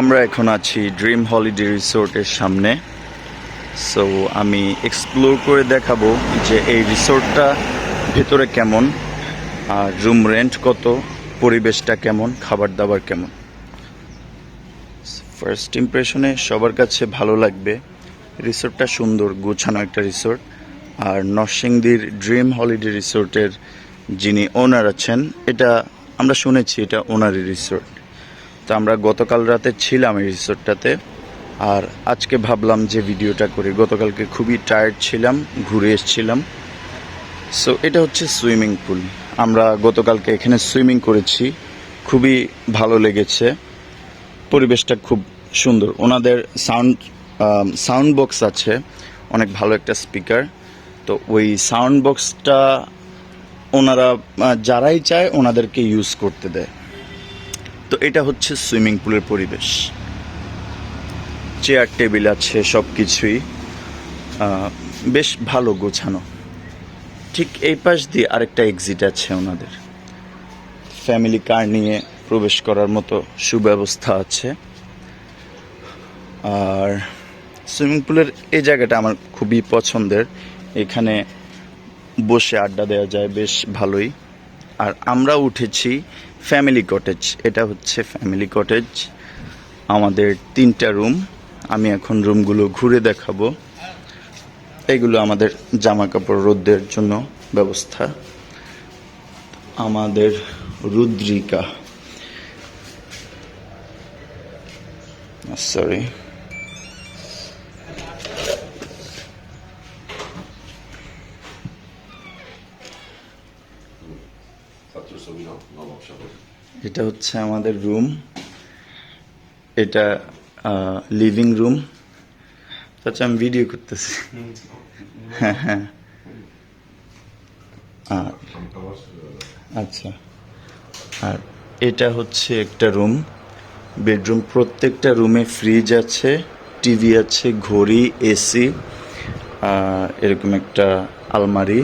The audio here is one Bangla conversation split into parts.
আমরা এখন আছি ড্রিম হলিডে রিসোর্টের সামনে। সো আমি এক্সপ্লোর করে দেখাবো যে এই রিসোর্টটা ভেতরে কেমন, আর রুম রেন্ট কত, পরিবেশটা কেমন খাবার দাবার কেমন ফার্স্ট ইমপ্রেশনে সবার কাছে ভালো লাগবে। রিসোর্টটা সুন্দর, গোছানো একটা রিসোর্ট আর নরসিংদীর ড্রিম হলিডে রিসোর্টের যিনি ওনার আছেন, এটা আমরা শুনেছি, এটা ওনারই রিসোর্ট তো আমরা গতকাল রাতে ছিলাম এই রিসোর্টটাতে আর আজকে ভাবলাম যে ভিডিওটা করি। গতকালকে খুবই টায়ার্ড ছিলাম, ঘুরে এসেছিলাম। সো এটা হচ্ছে সুইমিং পুল আমরা গতকালকে এখানে সুইমিং করেছি। খুবই ভালো লেগেছে। পরিবেশটা খুব সুন্দর। ওনাদের সাউন্ড সাউন্ড বক্স আছে। অনেক ভালো একটা স্পিকার তো ওই সাউন্ড বক্সটা ওনারা যারাই চায়, ওনাদেরকে ইউজ করতে দেয়। তো এটা হচ্ছে সুইমিং পুলের পরিবেশ। চেয়ার, টেবিল আছে সব কিছুই বেশ ভালো গোছানো। ঠিক এই পাশ দিয়ে আরেকটা এক্সিট আছে ওনাদের। ফ্যামিলি কার নিয়ে প্রবেশ করার মতো সুব্যবস্থা আছে। আর সুইমিং পুলের এই জায়গাটা আমার খুবই পছন্দের। এখানে বসে আড্ডা দেওয়া যায়, বেশ ভালোই। আর আমরা উঠেছি ফ্যামিলি কটেজ এটা হচ্ছে ফ্যামিলি কটেজ আমাদের তিনটা রুম আমি এখন রুমগুলো ঘুরে দেখাবো। এগুলো আমাদের জামা কাপড় রোদ্রের জন্য ব্যবস্থা। আমাদের রুদ্রিকা। সরি এটা হচ্ছে আমাদের রুম। এটা লিভিং রুম আচ্ছা আমি ভিডিও করতেছি। হ্যাঁ হ্যাঁ। আর আচ্ছা। আর এটা হচ্ছে একটা রুম। বেডরুম প্রত্যেকটা রুমে ফ্রিজ আছে টিভি আছে, ঘড়ি এসি এরকম একটা আলমারি,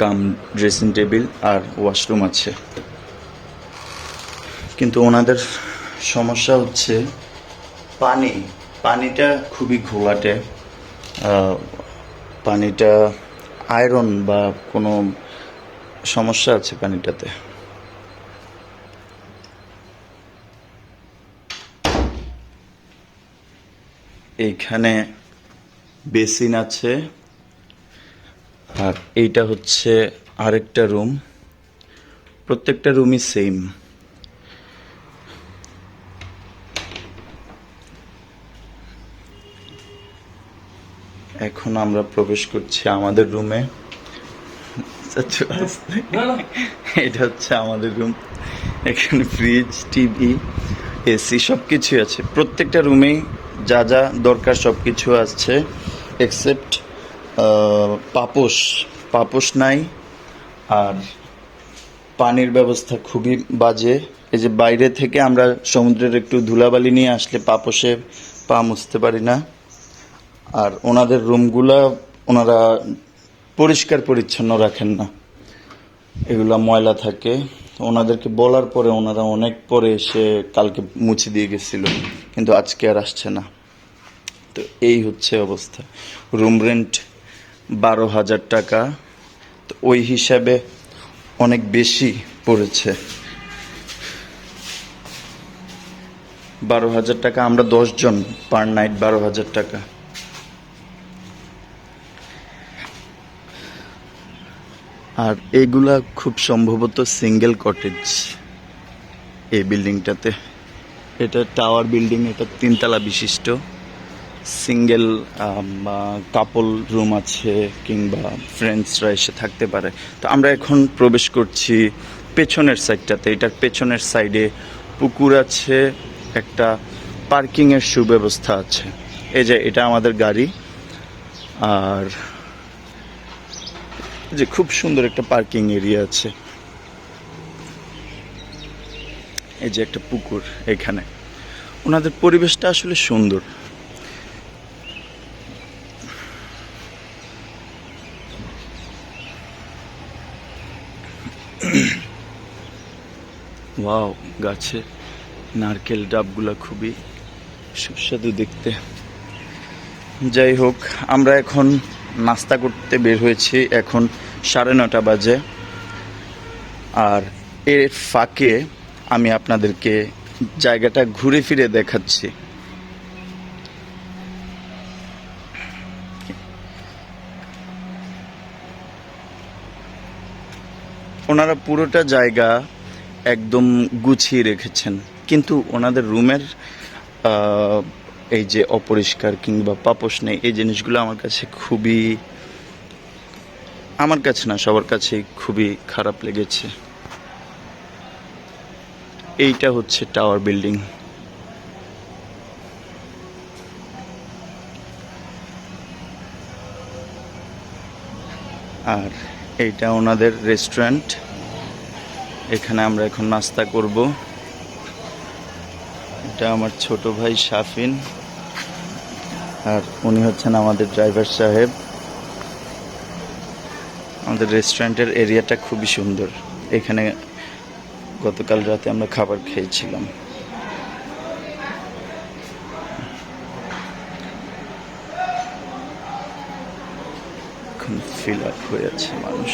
কাম ড্রেসিং টেবিল আর ওয়াশরুম আছে। কিন্তু ওনাদের সমস্যা হচ্ছে পানি। পানিটা খুবই ঘোলাটে। পানিটা আয়রন বা কোনো সমস্যা আছে পানিটাতে? এইখানে বেসিন আছে। আর এইটা হচ্ছে আরেকটা রুম। প্রত্যেকটা রুমই সেম এখন আমরা প্রবেশ করছি আমাদের রুমে এটা হচ্ছে আমাদের রুম এখানে ফ্রিজ টিভি এসি সব কিছুই আছে। প্রত্যেকটা রুমেই যা যা দরকার সব কিছু আছে এক্সেপ্ট পাপোশ। পাপোশ নাই, আর পানির ব্যবস্থা খুবই বাজে। এই যে বাইরে থেকে আমরা সমুদ্রের একটু ধুলাবালি নিয়ে আসলে পাপোশে পা মুছতে পারি না। আর ওনাদের রুমগুলা ওনারা পরিষ্কার পরিচ্ছন্ন রাখেন না। এগুলা ময়লা থাকে। ওনাদেরকে বলার পরে ওনারা অনেক পরে এসে কালকে মুছে দিয়ে গেছিল। কিন্তু আজকে আর আসছে না। তো এই হচ্ছে অবস্থা। রুম রেন্ট বারো হাজার টাকা। তো ওই হিসাবে অনেক বেশি পড়েছে। বারো হাজার টাকা, আমরা দশজন পার নাইট বারো হাজার টাকা। আর এগুলা খুব সম্ভবত সিঙ্গেল কটেজ এই বিল্ডিংটাতে। এটা টাওয়ার বিল্ডিং, এটা তিনতলা বিশিষ্ট। সিঙ্গেল কাপল রুম আছে কিংবা ফ্রেন্ডসরা এসে থাকতে পারে। তো আমরা এখন প্রবেশ করছি পেছনের সাইডটাতে। এটার পেছনের সাইডে পুকুর আছে, একটা পার্কিংয়ের সুব্যবস্থা আছে। এই যে, এটা আমাদের গাড়ি। আর যে খুব সুন্দর একটা পার্কিং এরিয়া আছে। এই যে একটা পুকুর এখানে। ওনাদের পরিবেশটা আসলে সুন্দর। ওয়াও, গাছে নারকেল ডাবগুলো খুবই সুস্বাদু দেখতে। যাই হোক, আমরা এখন নাস্তা করতে বের হয়েছি এখন সাড়ে নটা বাজে। আর এর ফাঁকে আমি আপনাদেরকে জায়গাটা ঘুরে ফিরে দেখাচ্ছি। ওনারা পুরোটা জায়গা একদম গুছিয়ে রেখেছেন। কিন্তু ওনাদের রুমের এই যে অপরিষ্কার কিংবা পাপোশ নেই, এই জিনিসগুলো আমার কাছে খুবই, আমার কাছে না, সবার কাছেই খুবই খারাপ লেগেছে। এইটা হচ্ছে টাওয়ার বিল্ডিং আর এইটা ওনাদের রেস্টুরেন্ট এখানে আমরা এখন নাস্তা করব। এটা আমার ছোট ভাই শাফিন, আর উনি হচ্ছেন আমাদের ড্রাইভার সাহেব। আমাদের রেস্টুরেন্টের এরিয়াটা খুবই সুন্দর। এখানে গতকাল রাতে আমরা খাবার খেয়েছিলাম। ফিল আপ হয়ে আছে মানুষ।